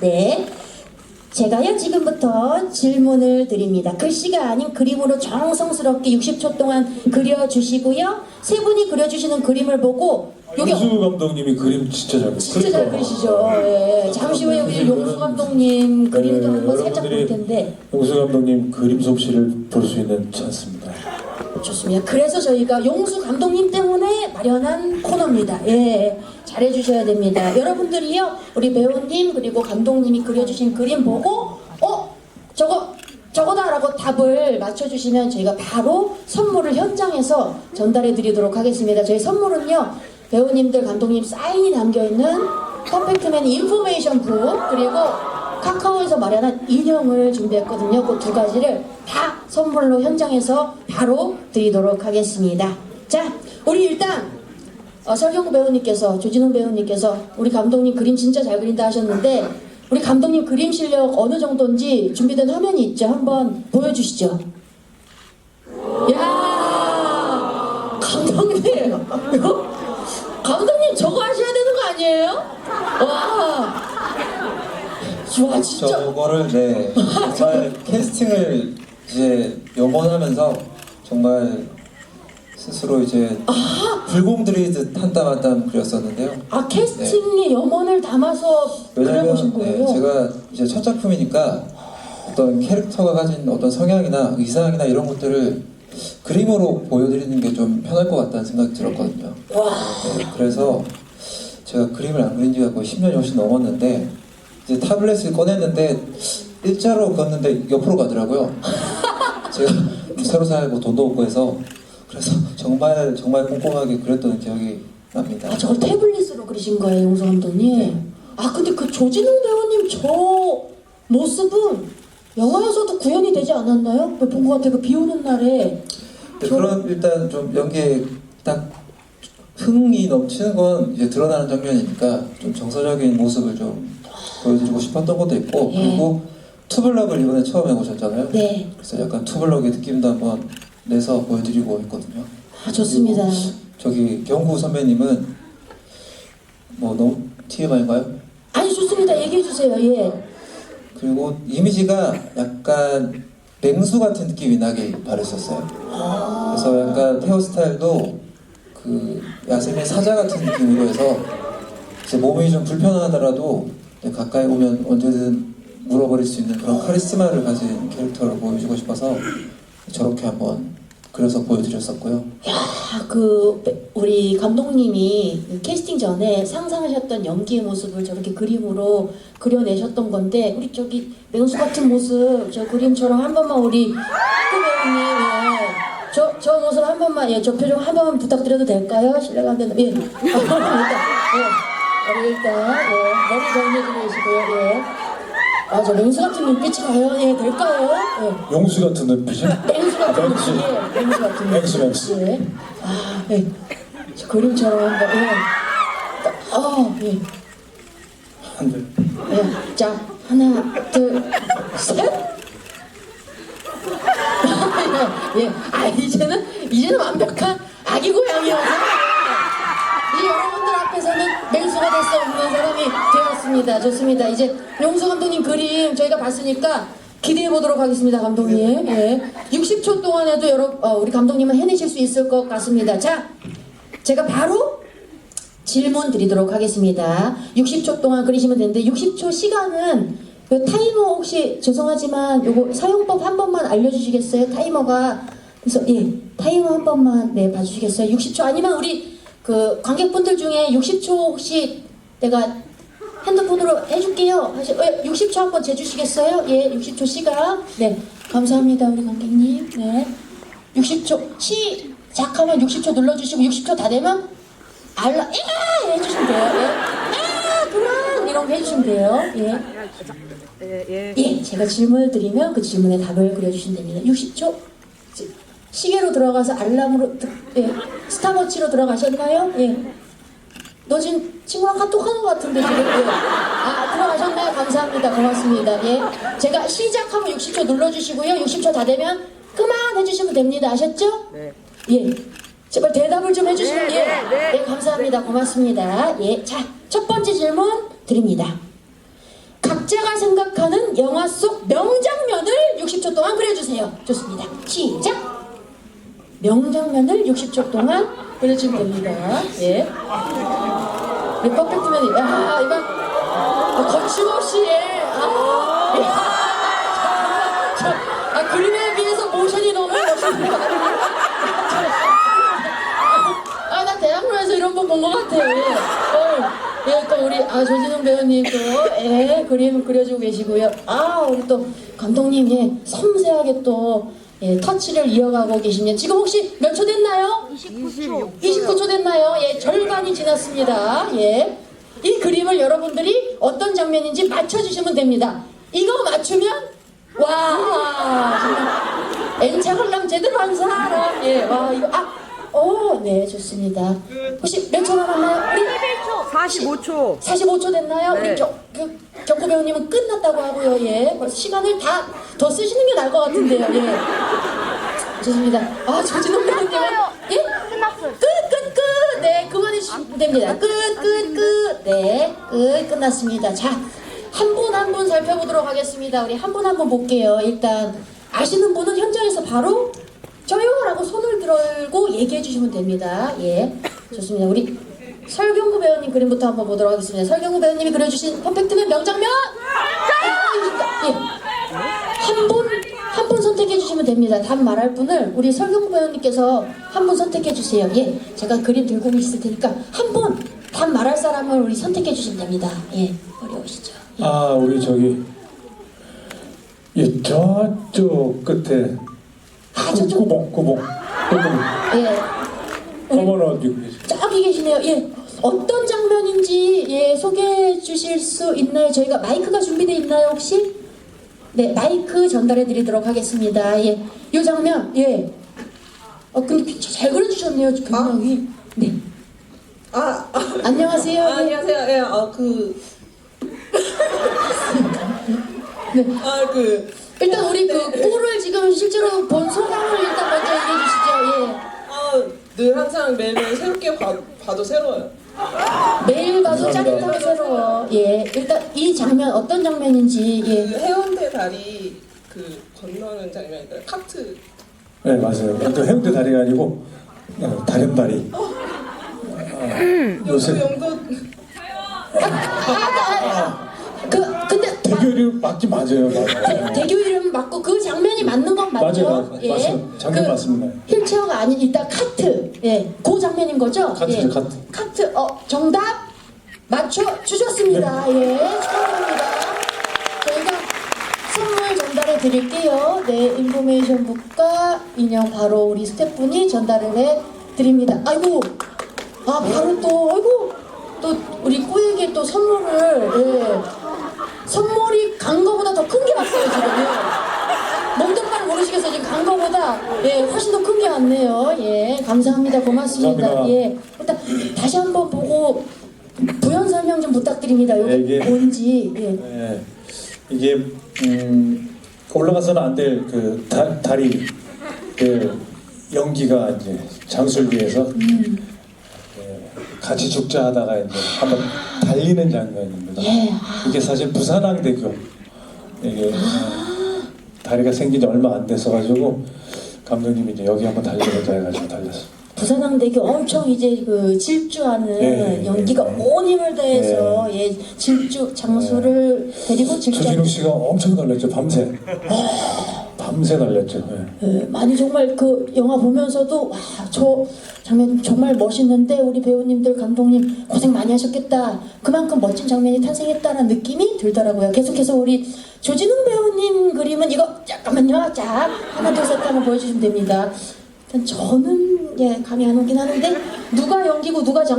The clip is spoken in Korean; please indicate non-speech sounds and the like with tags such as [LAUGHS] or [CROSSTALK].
네. 제가요 지금부터 질문을 드립니다. 글씨가 아닌 그림으로 정성스럽게 60초 동안 그려주시고요. 세 분이 그려주시는 그림을 보고 용수 감독님이 그림 진짜 잘 진짜 잘 그리시죠. 예. 잠시 후에 우리 용수 감독님 그림도 한번 살짝 볼 텐데 용수 감독님 그림 솜씨를 볼 수 있는 찬스입니다. 좋습니다. 그래서 저희가 용수 감독님 때문에 마련한 코너입니다. 예, 잘해주셔야 됩니다. 여러분들이요, 우리 배우님 그리고 감독님이 그려주신 그림 보고, 어, 저거 저거다라고 답을 맞춰주시면 저희가 바로 선물을 현장에서 전달해드리도록 하겠습니다. 저희 선물은요, 배우님들 감독님 사인이 담겨있는 퍼펙트맨 인포메이션 북 그리고 카카오에서 마련한 인형을 준비했거든요. 그 두 가지를 다 선물로 현장에서 바로 드리도록 하겠습니다. 자, 우리 일단 어, 설경구 배우님께서 조진웅 배우님께서 우리 감독님 그림 진짜 잘 그린다 하셨는데 우리 감독님 그림 실력 어느 정도인지 준비된 화면이 있죠. 한번 보여주시죠. 야, 감독님, 감독님 저거 하셔야 되는 거 아니에요? 와, 와 진짜. 저거를 네 [LAUGHS] 정말 캐스팅을 이제 염원하면서 정말 스스로 이제 불공 들이듯 한 땀 한 땀 그렸었는데요. 아 캐스팅에 염원을 담아서 그려보신 왜냐면 거예요? 네, 제가 이제 첫 작품이니까 어떤 캐릭터가 가진 어떤 성향이나 의상이나 이런 것들을 그림으로 보여드리는 게 좀 편할 것 같다는 생각이 들었거든요. 와, 네, 그래서 제가 그림을 안 그린 지가 거의 10년이 훨씬 넘었는데 이제 타블렛을 꺼냈는데 일자로 걷는데 옆으로 가더라고요. 제가 새로 살고 돈도 없고 해서 그래서 정말 정말 꼼꼼하게 그렸던 기억이 납니다. 아 저걸 태블릿으로 그리신 거예요, 용서 감독님? 네. 아 근데 그 조진웅 배우님 저 모습은 영화에서도 구현이 되지 않았나요? 본것 같아요. 그 비 오는 날에 네, 그런 일단 좀 연기에 딱 흥이 넘치는 건 이제 드러나는 장면이니까 좀 정서적인 모습을 좀 보여드리고 싶었던 것도 있고 예. 그리고 투블럭을 이번에 처음 해보셨잖아요. 네, 그래서 약간 투블럭의 느낌도 한번 내서 보여드리고 있거든요. 아 좋습니다. 저기 경구 선배님은 뭐 너무 TMI인가요? 아니 좋습니다. 얘기해 주세요. 예. 그리고 이미지가 약간 맹수 같은 느낌이 나게 바랬었어요. 아, 그래서 약간 헤어스타일도 그 야생의 사자 같은 느낌으로 해서 제 몸이 좀 불편하더라도 가까이 오면 언제든 물어버릴 수 있는 그런 카리스마를 가진 캐릭터를 보여주고 싶어서 저렇게 한번 그려서 보여드렸었고요. 야, 그 우리 감독님이 그 캐스팅 전에 상상하셨던 연기의 모습을 저렇게 그림으로 그려내셨던 건데 우리 저기 맹수 같은 모습 저 그림처럼 한 번만 우리 그 배우님 예. 저, 저 모습 한 번만 예, 저 표정 한 번만 부탁드려도 될까요? 실례가 안 되는 예. 아, [LAUGHS] 일단 예. 일단 예. 머리 정리해주고 계시고요 예. 아, 저 맹수 같은 눈빛이 과연 예, 될까요? 예. 용수 같은 눈빛이? 맹수 같은 맹수. 눈빛, 예, 맹수 같은 맹수, 눈빛. 맹수. 예. 아, 예. 저 그림처럼 한번, 예. 아, 예. 안 돼. 예. 자, 하나, 둘, 셋. 예. 아, 이제는, 이제는 완벽한 아기 고양이여서. 이 여러분들 앞에서는 맹수가 될 수 없는 사람이 되었습니다. 좋습니다. 이제 용수 감독님 그림 저희가 봤으니까 기대해 보도록 하겠습니다, 감독님. 예. 60초 동안에도 여러, 어, 우리 감독님은 해내실 수 있을 것 같습니다. 자, 제가 바로 질문 드리도록 하겠습니다. 60초 동안 그리시면 되는데 60초 시간은 그 타이머 혹시 죄송하지만 요거 사용법 한 번만 알려주시겠어요? 타이머가 그래서 예 타이머 한 번만 네 봐주시겠어요? 60초 아니면 우리 그 관객분들 중에 60초 혹시 내가 핸드폰으로 해줄게요. 하시, 예, 60초 한번 재주시겠어요? 예, 60초 시간. 네, 감사합니다, 우리 관객님. 네, 60초 시작하면 60초 눌러주시고 60초 다 되면 알라 예 해주시면 돼요. 예, 아 그럼 이런 거 해주시면 돼요. 예. 예, 예. 예, 제가 질문을 드리면 그 질문에 답을 그려주시면 됩니다. 60초 시- 시계로 들어가서 알람으로 드- 예, 스타워치로 들어가셨나요? 예. 너 지금 친구랑 카톡 하는 것 같은데 지금 예. 아 들어가셨나요? 감사합니다. 고맙습니다. 예. 제가 시작하면 60초 눌러주시고요. 60초 다 되면 그만 해주시면 됩니다. 아셨죠? 네. 예. 제발 대답을 좀 해주시면 네, 예. 네, 네. 네, 감사합니다. 고맙습니다. 예. 자, 첫 번째 질문 드립니다. 각자 영화 속 명장면을 60초 동안 그려주세요. 좋습니다. 시작. 명장면을 60초 동안 그려주면 됩니다. 예. 네, 퍼펙트면, 야, 이거, 아, 거침없이, 예. 아, 예. 저, 저, 아, 그림에 비해서 모션이 너무 멋있는 거? 아, 나 대학로에서 이런 거본것 같아. 예. 어, 예, 또 우리, 아, 조진웅 배우님 또, 예, 그림 그려주고 계시고요. 아, 우리 또, 감독님, 예, 섬세하게 또, 예, 터치를 이어가고 계시네요. 지금 혹시 몇 초 됐나요? 29초. 29초 됐나요? 예, 절반이 지났습니다. 예. 이 그림을 여러분들이 어떤 장면인지 맞춰주시면 됩니다. 이거 맞추면, 와, 정말, 엔차걸랑 제대로 한 사람. 예, 와, 이거, 아, 오, 네, 좋습니다. 혹시 몇 초 남았나요? 우리 45초. 45초 됐나요? 네. 우리 겨, 그, 경구 배우님은 끝났다고 하고요. 예. 벌써 시간을 다 더 쓰시는 게 나을 것 같은데요. 예. 좋습니다. 아, 조진호 배우님은 예? 끝났어요. 끝, 끝, 끝. 네, 그만해 주시면 됩니다. 끝, 끝, 끝. 네, 끝, 끝났습니다. 자, 한 분 한 분 살펴보도록 하겠습니다. 우리 한 분 한 분 볼게요. 일단, 아시는 분은 현장에서 바로 저요라고 손을 들고 얘기해 주시면 됩니다. 예. 좋습니다. 우리 설경구 배우님 그림부터 한번 보도록 하겠습니다. 설경구 배우님이 그려주신 퍼펙트맨 명장면! 예. 한 분, 한 분 선택해 주시면 됩니다. 답 말할 분을 우리 설경구 배우님께서 한 분 선택해 주세요. 예. 제가 그림 들고 있을 테니까 한 분, 답 말할 사람을 우리 선택해 주시면 됩니다. 예. 어려우시죠? 아 우리 저기 예 저쪽 끝에 아, 저쪽. 구봉 구봉 구봉 예. 어머나 어디 계시 저기 계시네요. 예. 어떤 장면인지 예, 소개해 주실 수 있나요? 저희가 마이크가 준비되어 있나요, 혹시? 네, 마이크 전달해 드리도록 하겠습니다. 예. 요 장면, 예. 어, 근데 잘 그려주셨네요, 굉장히. 네. 아, 아, 안녕하세요. 아, 예. 안녕하세요. 예, 아, 그, 네. 아, 그, 일단 우리 그 꼴을 지금 실제로 본 소감을 일단 먼저 얘기해 주시죠. 아, 늘 항상 매일매일 새롭게 봐, 봐도 새로워요. 예. 매일 봐도. 짜릿하게 새로워. 예. 일단 이 장면 어떤 장면인지 그 예. 해운대 다리 그 건너는 장면이니까 카트. 네 맞아요 또 해운대 다리가 아니고 어, 다른 다리 아, 영도, 요새 영도. 그 대결이 맞지 맞아요 대, 맞아요 대교 이름 맞고 그 장면이 맞는 건 맞죠? 맞아요, 맞- 맞습니다. 장면 그 맞습니다. 휠체어가 아닌 일단 카트. 예. 그 장면인 거죠? 카트죠, 예. 카트. 카트. 어, 정답 맞춰 주셨습니다. 네. 예. 축하드립니다. 저희가 선물 전달해 드릴게요. 네, 인포메이션 북과 인형 바로 우리 스태프분이 전달을 해 드립니다. 아이고. 아, 바로 또 아이고. 또 우리 꾸에게 또 선물을 예. 선물이 간 거보다 더 큰 게 왔어요 지금요. 몸둘바를 모르시겠어요 지금 예 훨씬 더 큰 게 왔네요. 예 감사합니다 고맙습니다. 감사합니다. 예 일단 다시 한번 보고 부연 설명 좀 부탁드립니다. 여기 네, 이게- 뭔지 예. 네, 이게 음, 올라가서는 안 될 그 다리 그 연기가 이제 장술기에서 예, 같이 죽자 하다가 이제 한번 달리는 장면입니다. 예. 이게 사실 부산항대교 이게 어, 다리가 생긴 지 얼마 안 돼서 가지고 감독님이 이제 여기 한번 달려보자 해가지고 달렸어요. 부산항대교 엄청 이제 그 질주하는 예, 예, 연기가 예. 온 힘을 다해서 예 질주 장수를 데리고 질주 조진웅 씨가 엄청 달렸죠 밤새. 밤새 달렸죠. 예. 예, 많이 정말 그 영화 보면서도 와 저 장면 정말 멋있는데 우리 배우님들 감독님 고생 많이 하셨겠다 그만큼 멋진 장면이 탄생했다는 느낌이 들더라고요 계속해서 우리 조진웅 배우님 그림은 이거 잠깐만요 자 하나 둘 셋 한번 보여주시면 됩니다 일단 저는 예 감이 안 오긴 하는데 누가 연기고 누가 장